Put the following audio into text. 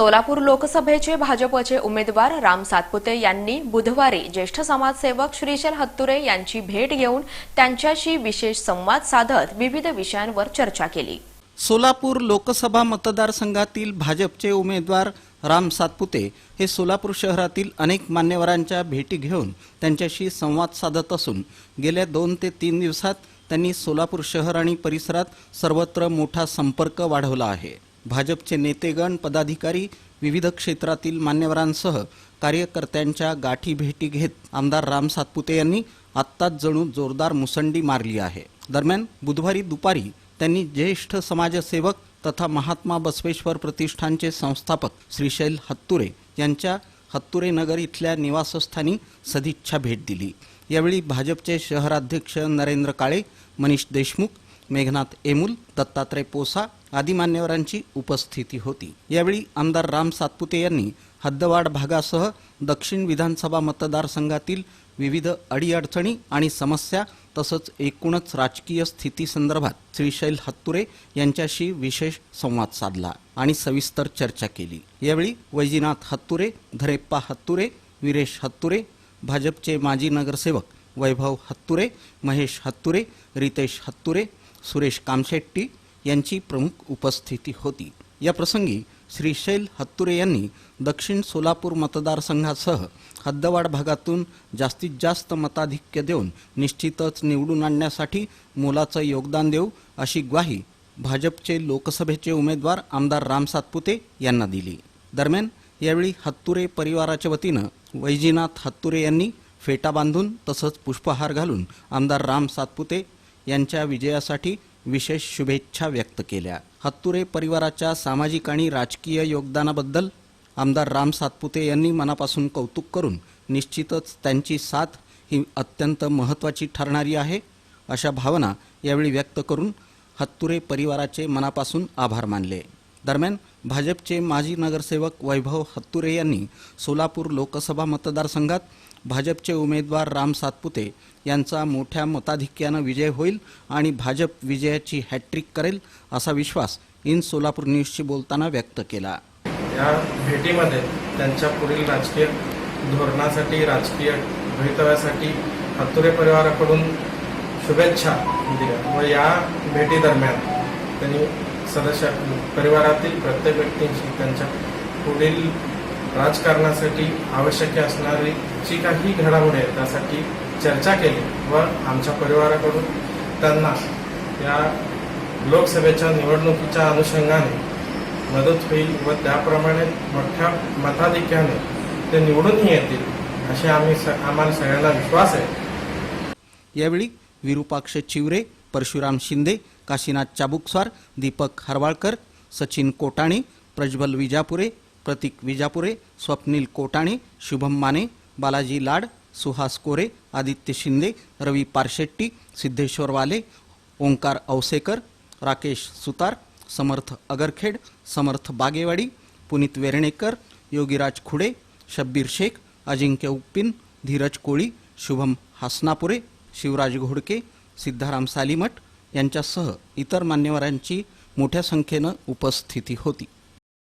सोलापूर लोकसभेचे भाजपचे उमेदवार राम सातपुते यांनी बुधवारी ज्येष्ठ समाजसेवक श्रीशल हत्तुरे यांची भेट घेऊन त्यांच्याशी विशेष संवाद साधत विविध विषयांवर चर्चा केली. सोलापूर लोकसभा मतदारसंघातील भाजपचे उमेदवार राम सातपुते हे सोलापूर शहरातील अनेक मान्यवरांच्या भेटी घेऊन त्यांच्याशी संवाद साधत असून गेल्या दोन ते तीन दिवसात त्यांनी सोलापूर शहर आणि परिसरात सर्वत्र मोठा संपर्क वाढवला आहे. भाजपचे नेतेगण पदाधिकारी विविध क्षेत्रातील मान्यवरांसह कार्यकर्त्यांच्या गाठी भेटी घेत आमदार राम सातपुते यांनी आत्ताच जणू जोरदार मुसंडी मारली आहे. दरम्यान बुधवारी दुपारी त्यांनी ज्येष्ठ समाजसेवक तथा महात्मा बसवेश्वर प्रतिष्ठानचे संस्थापक श्रीशैल हत्तुरे यांच्या हत्तुरे नगर इथल्या निवासस्थानी सदिच्छा भेट दिली. यावेळी भाजपचे शहराध्यक्ष नरेंद्र काळे मनीष देशमुख मेघनाथ एमुल दत्तात्रय पोसा आदी मान्यवरांची उपस्थिती होती. यावेळी आमदार राम सातपुते यांनी हद्दवाड भागासह दक्षिण विधानसभा मतदारसंघातील विविध अडीअडचणी आणि समस्या तसंच एकूणच राजकीय स्थितीसंदर्भात श्रीशैल हत्तुरे यांच्याशी विशेष संवाद साधला आणि सविस्तर चर्चा केली. यावेळी वैजीनाथ हत्तुरे धरेप्पा हत्तुरे विरेश हत्तुरे भाजपचे माजी नगरसेवक वैभव हत्तुरे महेश हत्तुरे रितेश हत्तुरे सुरेश कामशेट्टी यांची प्रमुख उपस्थिती होती. या प्रसंगी श्रीशैल हत्तुरे यांनी दक्षिण सोलापूर मतदारसंघासह हद्दवाड भागातून जास्तीत जास्त मताधिक्य देऊन निश्चितच निवडून आणण्यासाठी मोलाचं योगदान देऊ अशी ग्वाही भाजपचे लोकसभेचे उमेदवार आमदार राम सातपुते यांना दिली. दरम्यान यावेळी हत्तुरे परिवाराच्या वतीनं वैजीनाथ हत्तुरे यांनी फेटा बांधून तसंच पुष्पहार घालून आमदार राम सातपुते यांच्या विजयासाठी विशेष शुभेच्छा व्यक्त केल्या. हत्तुरे परिवाराच्या सामाजिक आणि राजकीय योगदानाबद्दल आमदार राम सातपुते यांनी मनापासून कौतुक करून निश्चितच त्यांची साथ ही अत्यंत महत्त्वाची ठरणारी आहे अशा भावना यावेळी व्यक्त करून हत्तुरे परिवाराचे मनापासून आभार मानले. दरम्यान भाजपचे माजी नगरसेवक वैभव हत्तुरे यांनी सोलापूर लोकसभा मतदारसंघात भाजपचे उमेदवार राम सातपुते यांचा मोठ्या मताधिक्यानं विजय होईल आणि भाजप विजयाची हॅट्रिक करेल असा विश्वास इन सोलापूर न्यूजशी बोलताना व्यक्त केला. या भेटीमध्ये त्यांच्या पुढील राजकीय धोरणासाठी राजकीय भवितव्यासाठी हत्तुरे परिवाराकडून शुभेच्छा दिल्या व या भेटीदरम्यान त्यांनी सदस्य परिवारातील प्रत्येक व्यक्तींशी त्यांच्या पुढील राजकारणासाठी आवश्यक असणारी जी काही घडामोडी आहे त्यासाठी चर्चा केली व आमच्या परिवाराकडून त्यांना या लोकसभेच्या निवडणुकीच्या अनुषंगाने मदत होईल व त्याप्रमाणे मोठ्या मताधिक्याने ते निवडूनही येतील असे आम्ही स आम्हाला सगळ्यांना विश्वास आहे. यावेळी विरुपाक्ष चिवरे परशुराम शिंदे काशीनाथ चाबुकस्वार दीपक हरवाळकर सचिन कोटाणे प्रज्वल विजापुरे प्रतीक विजापुरे स्वप्नील कोटाणे शुभम माने बालाजी लाड सुहास कोरे आदित्य शिंदे रवी पारशेट्टी सिद्धेश्वर वाले ओंकार औसेकर राकेश सुतार समर्थ अगरखेड समर्थ बागेवाडी पुनीत वेर्णेकर योगीराज खुडे शब्बीर शेख अजिंक्य उप्पिन धीरज कोळी शुभम हासनापुरे शिवराज घोडके सिद्धाराम सालीमठ यांच्यासह इतर मान्यवरांची मोठ्या संख्येनं उपस्थिती होती.